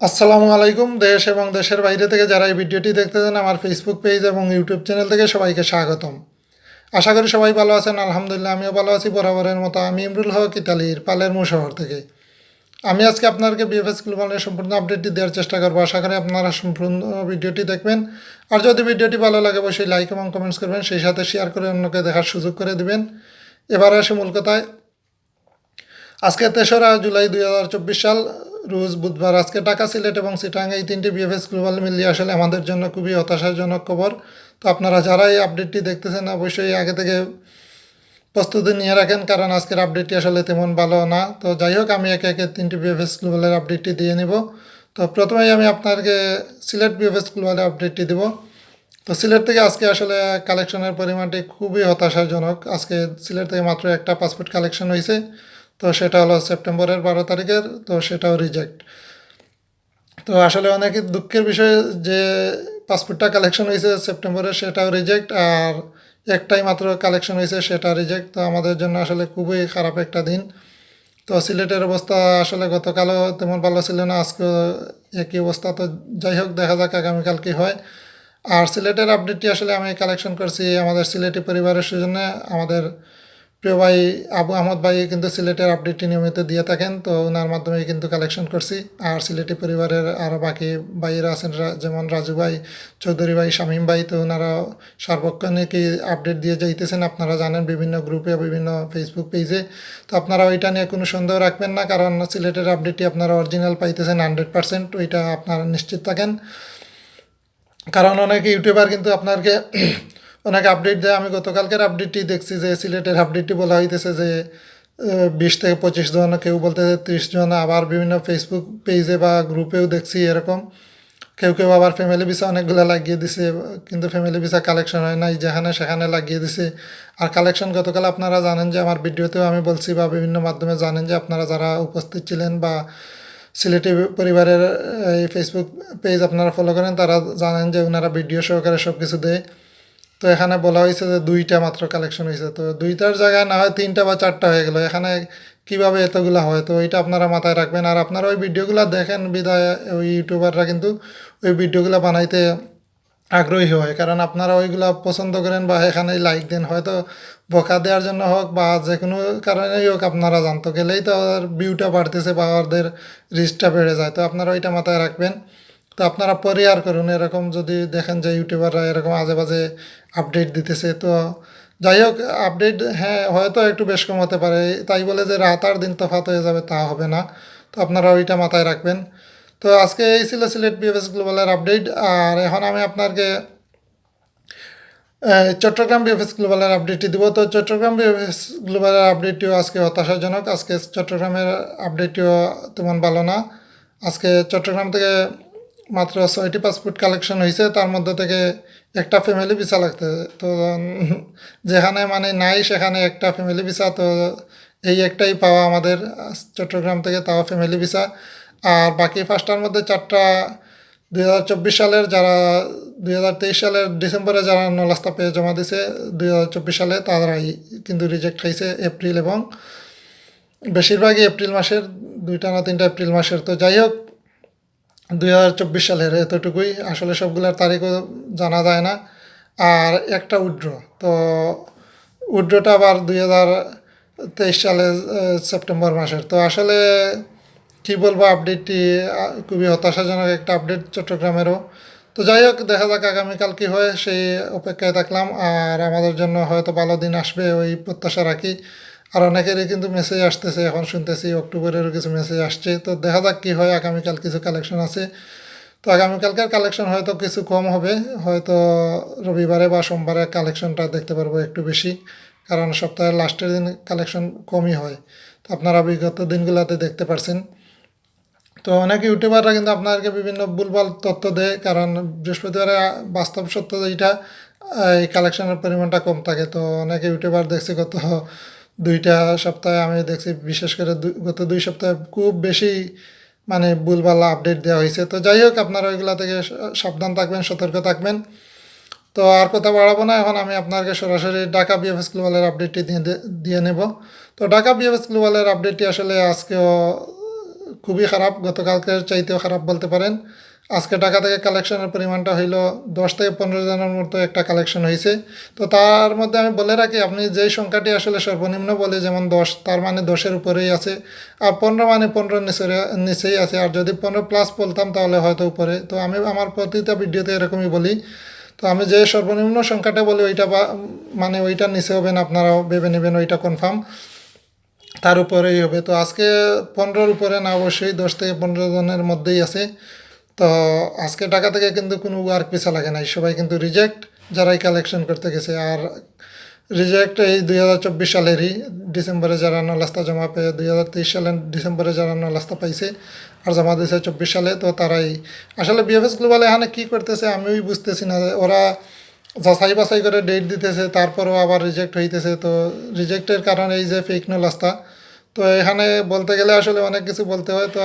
আসসালামু আলাইকুম, দেশ এবং দেশের বাইরে থেকে যারা এই ভিডিওটি দেখতেছেন, আমার ফেসবুক পেজ এবং ইউটিউব চ্যানেল থেকে সবাইকে স্বাগতম। আশা করি সবাই ভালো আছেন, আলহামদুলিল্লাহ আমিও ভালো আছি। বরাবরের মতো আমি ইমরুল হক ইতালির পালেরমো শহর থেকে। আমি আজকে আপনাকে বিএফএস গ্লোবালের সম্পূর্ণ আপডেটটি দেওয়ার চেষ্টা করব। আশা করি আপনারা সম্পূর্ণ ভিডিওটি দেখবেন। আর যদি ভিডিওটি ভালো লাগে, অবশ্যই লাইক এবং কমেন্টস করবেন। সেই সাথে শেয়ার করে অন্যকে দেখার সুযোগ করে দেবেন। এবার আসে মূল কথায়। আজকে তেসরা জুলাই দুই হাজার চব্বিশ সাল রোজ বুধবার, আজকে ঢাকা সিলেট এবং সিটাং এই তিনটি বিএফএস গ্লোবাল মিলিয়ে আসলে আমাদের জন্য খুবই হতাশাজনক খবর। তো আপনারা যারা এই আপডেটটি দেখতেছেন, অবশ্যই আগে থেকে প্রস্তুতি নিয়ে রাখেন, কারণ আজকের আপডেটটি আসলে তেমন ভালো না। তো যাই হোক, আমি একে একে তিনটি বিএফএস গ্লোবালের আপডেটটি দিয়ে নিব। তো প্রথমেই আমি আপনাকে সিলেট বিএফএস গ্লোবালের আপডেটটি দেব। তো সিলেট থেকে আজকে আসলে কালেকশনের পরিমাণটি খুবই হতাশাজনক। আজকে সিলেট থেকে মাত্র একটা পাসপোর্ট কালেকশন হয়েছে তো সেটা হলো সেপ্টেম্বরের বারো তারিখের, তো সেটাও রিজেক্ট তো আসলে অনেক দুঃখের বিষয় যে পাসপোর্টটা কালেকশন হয়েছে সেপ্টেম্বরে সেটাও রিজেক্ট আর একটাই মাত্র কালেকশন হয়েছে, সেটা রিজেক্ট তো আমাদের জন্য আসলে খুবই খারাপ একটা দিন। তো সিলেটের অবস্থা আসলে গতকালও তেমন ভালো ছিল না, আজকেও একই অবস্থা। তো যাই হোক, দেখা যাক আগামীকাল কী হয়। আর সিলেটের আপডেটটি আসলে আমি কালেকশন করছি আমাদের সিলেটি পরিবারের সুজনে আমাদের প্রিয় ভাই, আবু আহমদ ভাই কিন্তু সিলেটের আপডেটটি নিয়মিত দিয়ে থাকেন, তো ওনার মাধ্যমে কিন্তু কালেকশন করছি। আর সিলেটি পরিবারের আরও বাকি ভাইয়েরা আছেন যেমন রাজু ভাই, চৌধুরী ভাই, শামীম ভাই, তো ওনারা সার্বক্ষণিকই আপডেট দিয়ে যাইতেছেন। আপনারা জানেন বিভিন্ন গ্রুপে বিভিন্ন ফেসবুক পেজে তো আপনারা ওইটা নিয়ে কোনো সন্দেহ রাখবেন না, কারণ সিলেটের আপডেটটি আপনারা অরিজিনাল পাইতেছেন হান্ড্রেড পার্সেন্ট ওইটা আপনারা নিশ্চিত থাকেন। কারণ অনেক ইউটিউবার কিন্তু আপনাকে অনেক আপডেট দেয়। আমি গতকালকের আপডেটটি দেখছি যে সিলেটের আপডেটটি বলা হইতেছে যে বিশ থেকে পঁচিশ জন, কেউ বলতেছে ত্রিশ জন, আবার বিভিন্ন ফেসবুক পেজে বা গ্রুপেও দেখছি এরকম। কেউ কেউ আবার ফ্যামিলি ভিসা অনেকগুলো লাগিয়ে দিছে, কিন্তু ফ্যামিলি ভিসা কালেকশন হয় নাই, যেখানে সেখানে লাগিয়ে দিছে। আর কালেকশন গতকাল আপনারা জানেন যে, আমার ভিডিওতেও আমি বলছি বা বিভিন্ন মাধ্যমে জানেন যে, আপনারা যারা উপস্থিত ছিলেন বা সিলেটি পরিবারের এই ফেসবুক পেজ আপনারা ফলো করেন, তারা জানেন যে ওনারা ভিডিও সহকারে সব কিছু দেয়। তো এখানে বলা হয়েছে যে দুইটা মাত্র কালেকশন হয়েছে। তো দুইটার জায়গায় না হয় তিনটা বা চারটা হয়ে গেলো। এখানে কীভাবে এতগুলো হয়? তো ওইটা আপনারা মাথায় রাখবেন। আর আপনারা ওই ভিডিওগুলো দেখেন বিদায় ওই ইউটিউবাররা কিন্তু ওই ভিডিওগুলো বানাইতে আগ্রহী হয়। কারণ আপনারা ওইগুলা পছন্দ করেন বা এখানে লাইক দেন। হয়তো বকা দেওয়ার জন্য হোক বা যে কোনো কারণেই হোক আপনারা জানতো। গেলেই তো ওদের ভিউটা বাড়তেছে বা ওদের রিচটা বেড়ে যায়। তো আপনারা ওইটা মাথায় রাখবেন। তো আপনারা পরিহার করুন, এরকম যদি দেখেন যে ইউটিউবাররা এরকম আজে বাজে আপডেট দিতেছে, তো যাই হোক আপডেট হ্যাঁ হয়তো একটু বেশ কম হতে পারে। তাই বলে যে রাত আর দিন তফাত হয়ে যাবে তা হবে না। তো আপনারা ওইটা মাথায় রাখবেন। তো আজকে এই ছিল সিলেট বিএফএস গ্লোবালের আপডেট আর এখন আমি আপনাকে চট্টগ্রাম বিএফএস গ্লোবালের আপডেটটি দিব। তো চট্টগ্রাম বিএফএস গ্লোবালের আপডেটটিও আজকে হতাশাজনক। আজকে চট্টগ্রামের আপডেটটিও তেমন ভালো না। আজকে চট্টগ্রাম থেকে মাত্র ছয়টি পাসপোর্ট কালেকশন হয়েছে তার মধ্যে থেকে একটা ফ্যামিলি ভিসা লাগতে। তো যেখানে মানে নাই, সেখানে একটা ফ্যামিলি ভিসা তো, এই একটাই পাওয়া আমাদের চট্টগ্রাম থেকে তাও ফ্যামিলি ভিসা আর বাকি পাঁচটার মধ্যে চারটা দুই হাজার চব্বিশ সালের, যারা দুই হাজার তেইশ সালের ডিসেম্বরে যারা নলাস্তা পেয়ে জমা দিছে, দুই হাজার চব্বিশ সালে তারাই কিন্তু রিজেক্ট হয়েছে এপ্রিল এবং বেশিরভাগই এপ্রিল মাসের, দুইটা না তিনটা এপ্রিল মাসের। তো যাই হোক দুই হাজার চব্বিশ সালের এতটুকুই। আসলে সবগুলোর তারিখও জানা যায় না। আর একটা উড্র। তো উড্রটা আবার দুই হাজার তেইশ সালে সেপ্টেম্বর মাসের। তো আসলে কী বলব, আপডেটটি খুবই হতাশাজনক একটা আপডেট চট্টগ্রামেরও। তো যাই হোক, দেখা যাক আগামীকাল কী হয়, সেই অপেক্ষায় থাকলাম। আর আমাদের জন্য হয়তো ভালো দিন আসবে, ওই প্রত্যাশা রাখি। আর অনেকেরই কিন্তু মেসেজ আসতেছে, এখন শুনতেছি অক্টোবরেরও কিছু মেসেজ আসছে। তো দেখা যাক কী হয়, আগামীকাল কিছু কালেকশন আছে। তো আগামীকালকের কালেকশন হয়তো কিছু কম হবে, হয়তো রবিবারে বা সোমবারে কালেকশনটা দেখতে পারব একটু বেশি, কারণ সপ্তাহের লাস্টের দিন কালেকশন কমই হয়। তো আপনারা বিগত দিনগুলোতে দেখতে পারছেন। তো অনেক ইউটিউবাররা কিন্তু আপনাদেরকে বিভিন্ন ভুলভাল তথ্য দেয়, কারণ বৃহস্পতিবারে বাস্তব সত্য যেটা এই কালেকশনের পরিমাণটা কম থাকে। তো অনেক ইউটিউবার দেখছি গত দুইটা সপ্তাহে আমি দেখছি, বিশেষ করে গত দুই সপ্তাহে খুব বেশি মানে ভুলভাল আপডেট দেওয়া হয়েছে। তো যাই হোক, আপনারা ওইগুলা থেকে সাবধান থাকবেন, সতর্ক থাকবেন। তো আর কথা বাড়াবো না, এখন আমি আপনাকে সরাসরি ঢাকা বিএফএস গ্লোবালের আপডেটটি দিয়ে দিয়ে নেব। তো ঢাকা বিএফএস গ্লোবালের আপডেটটি আসলে আজকেও খুবই খারাপ, গতকালকের চাইতেও খারাপ বলতে পারেন। আজকে টাকা থেকে কালেকশনের পরিমাণটা হইল দশ থেকে পনেরো জনের মতো একটা কালেকশন হয়েছে তো তার মধ্যে আমি বলে রাখি, আপনি যেই সংখ্যাটি আসলে সর্বনিম্ন বলে, যেমন দশ, তার মানে দশের উপরেই আছে। আর পনেরো মানে পনেরো নিচে নিচেই আছে। আর যদি পনেরো প্লাস বলতাম, তাহলে হয়তো উপরে। তো আমি আমার প্রতিটা ভিডিওতে এরকমই বলি। তো আমি যে সর্বনিম্ন সংখ্যাটা বলি, ওইটা বা মানে ওইটা নিচে হবেন, আপনারাও ভেবে নেবেন, ওইটা কনফার্ম তার উপরেই হবে। তো আজকে পনেরোর উপরে না, অবশ্যই দশ থেকে পনেরো জনের মধ্যেই আছে। তো আজকে টাকা থেকে কিন্তু কোনো ওয়ার্ক পিসা লাগে নাই। সবাই কিন্তু রিজেক্ট যারাই কালেকশন করতে গেছে। আর রিজেক্ট এই দুই হাজার চব্বিশ সালেরই ডিসেম্বরে যারা নলাস্তা জমা পেয়ে দুই হাজার তেইশ সালের ডিসেম্বরে যারা নলাস্তা পাইছে আর জমা দিয়েছে চব্বিশ সালে, তো তারাই আসলে বিএফএস গ্লোবাল এখানে কী করতেছে আমিও বুঝতেছি না। ওরা যাচাই বাছাই করে ডেট দিতেছে, তারপরেও আবার রিজেক্ট হইতেছে। তো রিজেক্টের কারণে এই যে ফেক নলাস্তা, তো এখানে বলতে গেলে আসলে অনেক কিছু বলতে হয়। তো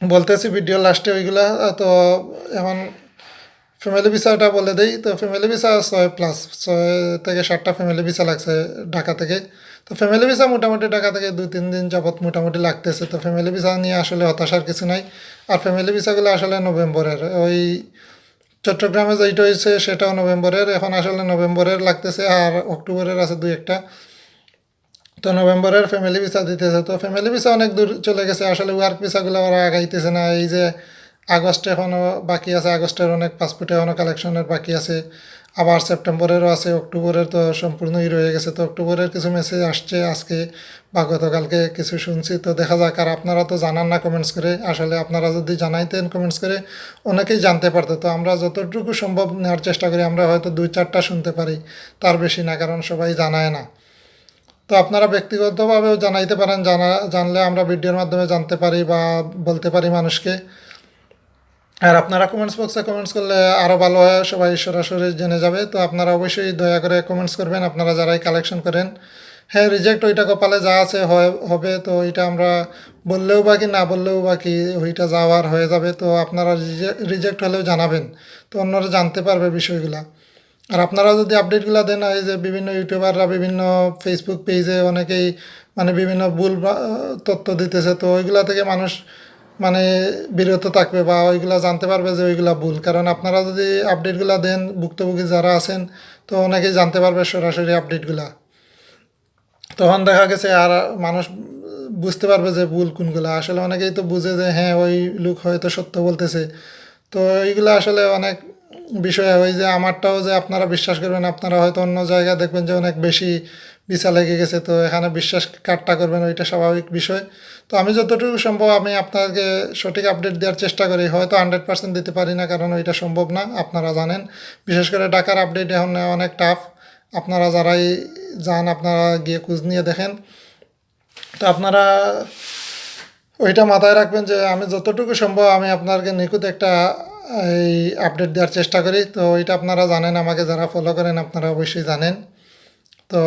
বলতেছি ভিডিও লাস্টে ওইগুলা, তো এখন ফ্যামিলি ভিসাটা বলে দেই। তো ফ্যামিলি ভিসা ছয় প্লাস ছয় থেকে সাতটা ফ্যামিলি ভিসা লাগছে ঢাকা থেকে। তো ফ্যামিলি ভিসা মোটামুটি ঢাকা থেকে দুই, তিন দিন যাবৎ মোটামুটি লাগতেছে। তো ফ্যামিলি ভিসা নিয়ে আসলে হতাশার কিছু নাই। আর ফ্যামিলি ভিসাগুলো আসলে নভেম্বরের, ওই চট্টগ্রামে যেইটা হয়েছে সেটাও নভেম্বরের, এখন আসলে নভেম্বরের লাগতেছে। আর অক্টোবরের আছে দুই একটা। তো নভেম্বরের ফ্যামিলি ভিসা দিতেছে। তো ফ্যামিলি ভিসা অনেক দূর চলে গেছে। আসলে ওয়ার্ক ভিসাগুলো ওরা আগাইতেছে না। এই যে আগস্টে এখনও বাকি আছে। আগস্টের অনেক পাসপোর্টে এখনও কালেকশনের বাকি আছে। আবার সেপ্টেম্বরেরও আছে। অক্টোবরের তো সম্পূর্ণই রয়ে গেছে। তো অক্টোবরের কিছু মেসেজ আসছে আজকে বা গতকালকে কিছু শুনছি। তো দেখা যাক। আর আপনারা তো জানান না কমেন্টস করে। আসলে আপনারা যদি জানাইতেন কমেন্টস করে, অনেকেই জানতে পারতো। তো আমরা যতটুকু সম্ভব নেওয়ার চেষ্টা করি। আমরা হয়তো দুই চারটা শুনতে পারি। তার বেশি না। কারণ সবাই জানায় না। তো আপনারা ব্যক্তিগতভাবেও জানাইতে পারেন, জানা, জানলে আমরা ভিডিওর মাধ্যমে জানতে পারি বা বলতে পারি মানুষকে। আর আপনারা কমেন্টস বক্সে কমেন্টস করলে আরও ভালো হয়, সবাই সরাসরি জেনে যাবে। তো আপনারা অবশ্যই দয়া করে কমেন্টস করবেন, আপনারা যারাই কালেকশন করেন। হ্যাঁ রিজেক্ট ওইটা কপালে যা আছে হবে, তো ওইটা আমরা বললেও বা কি, না বললেও বা কি, ওইটা যাওয়ার হয়ে যাবে। তো আপনারা রিজেক্ট হলেও জানাবেন। তো অন্যরা জানতে পারবে বিষয়গুলা। আর আপনারা যদি আপডেটগুলো দেন, এই যে বিভিন্ন ইউটিউবাররা বিভিন্ন ফেসবুক পেজে অনেকেই মানে বিভিন্ন ভুল তথ্য দিতেছে, তো ওইগুলা থেকে মানুষ মানে বিরত থাকবে বা ওইগুলা জানতে পারবে যে ওইগুলা ভুল। কারণ আপনারা যদি আপডেটগুলো দেন, ভুক্তভোগী যারা আছেন, তো অনেকেই জানতে পারবে সরাসরি আপডেটগুলা তখন দেখা গেছে আর মানুষ বুঝতে পারবে যে ভুল কোনগুলো। আসলে অনেকেই তো বুঝে যে হ্যাঁ ওই লোক হয়তো সত্য বলতেছে। তো এইগুলো আসলে অনেক বিষয় ওই যে আমারটাও যে আপনারা বিশ্বাস করবেন, আপনারা হয়তো অন্য জায়গায় দেখবেন যে অনেক বেশি বিচা লেগে গেছে, তো এখানে বিশ্বাস কাটটা করবেন ওইটা স্বাভাবিক বিষয়। তো আমি যতটুকু সম্ভব আমি আপনাকে সঠিক আপডেট দেওয়ার চেষ্টা করি, হয়তো হান্ড্রেড পার্সেন্ট দিতে পারি না, কারণ ওইটা সম্ভব না, আপনারা জানেন। বিশেষ করে ঢাকার আপডেট এখন অনেক টাফ আপনারা যারাই যান, আপনারা গিয়ে খোঁজ নিয়ে দেখেন। তো আপনারা ওইটা মাথায় রাখবেন যে আমি যতটুকু সম্ভব আমি আপনাকে নিখুঁত একটা এই আপডেট দেওয়ার চেষ্টা করি। তো এটা আপনারা জানেন, আমাকে যারা ফলো করেন, আপনারা অবশ্যই জানেন। তো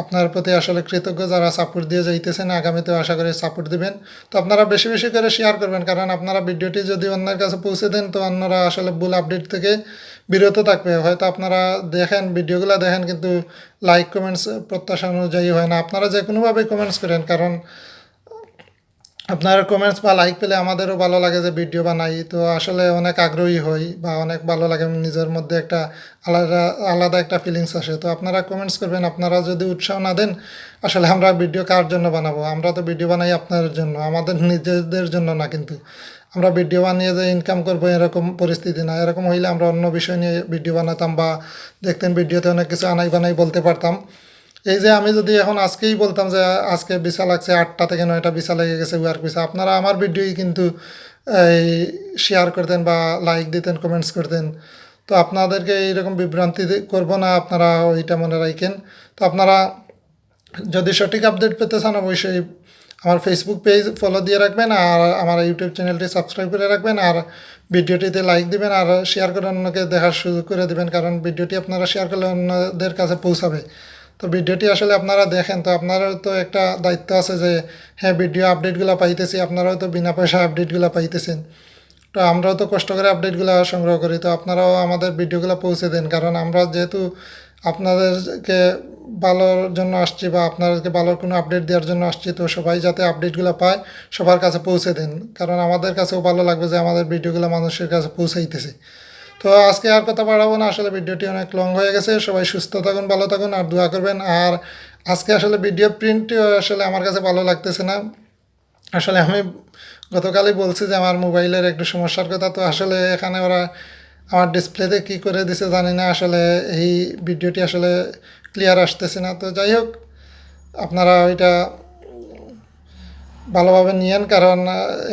আপনার প্রতি আসলে কৃতজ্ঞ যারা সাপোর্ট দিয়ে যাইতেছেন, আগামীতেও আশা করি সাপোর্ট দিবেন। তো আপনারা বেশি বেশি করে শেয়ার করবেন, কারণ আপনারা ভিডিওটি যদি অন্যের কাছে পৌঁছে দেন, তো অন্যরা আসলে ভুল আপডেট থেকে বিরত থাকবে। হয়তো আপনারা দেখেন, ভিডিওগুলো দেখেন, কিন্তু লাইক কমেন্টস প্রত্যাশা অনুযায়ী হয় না। আপনারা যে কোনোভাবেই কমেন্টস করেন, কারণ আপনার কমেন্টস বা লাইক পেলে আমাদেরও ভালো লাগে যে ভিডিও বানাই। তো আসলে অনেক আগ্রহী হই বা অনেক ভালো লাগে নিজের মধ্যে একটা আলাদা আলাদা একটা ফিলিংস আসে। তো আপনারা কমেন্টস করবেন, আপনারা যদি উৎসাহ না দেন, আসলে আমরা ভিডিও কার জন্য বানাবো? আমরা তো ভিডিও বানাই আপনাদের জন্য, আমাদের নিজেদের জন্য না কিন্তু। আমরা ভিডিও বানিয়ে যে ইনকাম করব এরকম পরিস্থিতি না। এরকম হইলে আমরা অন্য বিষয় নিয়ে ভিডিও বানাতাম বা দেখতেন ভিডিওতে অনেক কিছু আনাই বানাই বলতে পারতাম। এই যে আমি যদি এখন আজকেই বলতাম যে আজকে বিসা লাগছে আটটা থেকে নয়টা বিসা লেগে গেছে ওয়ার্ক বিসা আপনারা আমার ভিডিওই কিন্তু, এই শেয়ার করতেন বা লাইক দিতেন কমেন্টস করতেন তো আপনাদেরকে এইরকম বিভ্রান্তি করব না, আপনারা ওইটা মনে রাখেন। তো আপনারা যদি সঠিক আপডেট পেতে চান, অবশ্যই আমার ফেসবুক পেজ ফলো দিয়ে রাখবেন আর আমার ইউটিউব চ্যানেলটি সাবস্ক্রাইব করে রাখবেন আর ভিডিওটিতে লাইক দিবেন আর শেয়ার করে অন্যকে দেখার সুযোগ করে দিবেন, কারণ ভিডিওটি আপনারা শেয়ার করলে অন্যদের কাছে পৌঁছাবে। তো ভিডিওটি আসলে আপনারা দেখেন, তো আপনারও তো একটা দায়িত্ব আছে যে হ্যাঁ ভিডিও আপডেটগুলো পাইতেছি, আপনারাও তো বিনা পয়সা আপডেটগুলো পাইতেছেন। তো আমরাও তো কষ্ট করে আপডেটগুলো সংগ্রহ করি, তো আপনারাও আমাদের ভিডিওগুলো পৌঁছে দেন। কারণ আমরা যেহেতু আপনাদেরকে ভালোর জন্য আসছি বা আপনাদেরকে ভালোর কোনো আপডেট দেওয়ার জন্য আসছি, তো সবাই যাতে আপডেটগুলো পায়, সবার কাছে পৌঁছে দেন। কারণ আমাদের কাছেও ভালো লাগবে যে আমাদের ভিডিওগুলো মানুষের কাছে পৌঁছাইতেছে। তো আজকে আর কথা বাড়াবো না। আসলে ভিডিওটি অনেক লং হয়ে গেছে। সবাই সুস্থ থাকুন, ভালো থাকুন আর দোয়া করবেন। আর আজকে আসলে ভিডিও প্রিন্টটিও আসলে আমার কাছে ভালো লাগতেছে না। আসলে আমি গতকালই বলছি যে আমার মোবাইলের একটু সমস্যার কথা। তো আসলে এখানে ওরা আমার ডিসপ্লেতে কী করে দিছে জানি না। আসলে এই ভিডিওটি আসলে ক্লিয়ার আসতেছে না। তো যাই হোক, আপনারা ওইটা ভালোভাবে নিয়েন, কারণ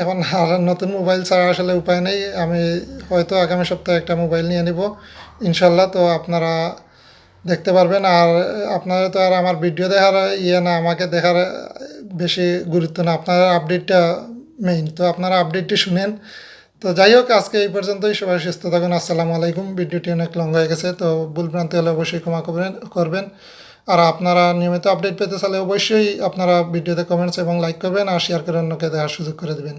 এখন আর নতুন মোবাইল ছাড়া আসলে উপায় নেই। আমি হয়তো আগামী সপ্তাহে একটা মোবাইল নিয়ে নিব। ইনশাল্লাহ তো আপনারা দেখতে পারবেন। আর আপনারা তো আর আমার ভিডিও দেখার ইয়ে না, আমাকে দেখার বেশি গুরুত্ব না। আপনার আপডেটটা মেইন তো আপনারা আপডেটটি শুনেন। তো যাই হোক, আজকে এই পর্যন্তই। সবাই সুস্থ থাকুন। আসসালামু আলাইকুম। ভিডিওটি অনেক লং হয়ে গেছে। তো ভুলভ্রান্তি হলে অবশ্যই ক্ষমা করবেন করবেন। আর আপনারা নিয়মিত আপডেট পেতে চাইলে অবশ্যই আপনারা ভিডিওতে কমেন্টস এবং লাইক করবেন আর শেয়ার করে অন্যকে দেওয়ার সুযোগ করে দেবেন।